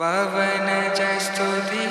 पवन ज स्तु दि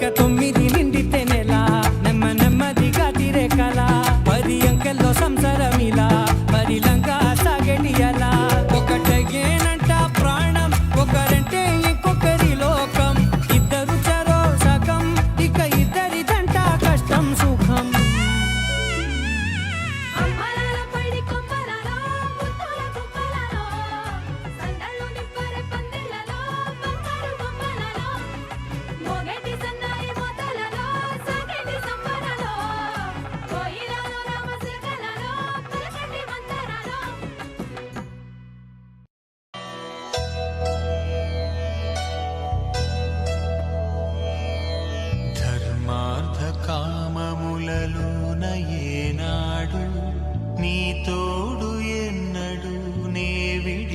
ఇక తొమ్మిది నిండితే నెల. నెమ్మ నెమ్మదిగా తిరే కళ. పది అంకెల్లో సంసారం ఇలా మరి లంక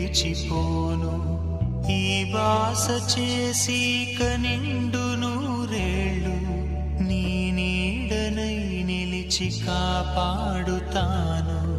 విడిచిపోను ఈ బాస చేసి కనిండు నూరేళ్ళు. నీ నీడనై నిలిచి కాపాడుతాను.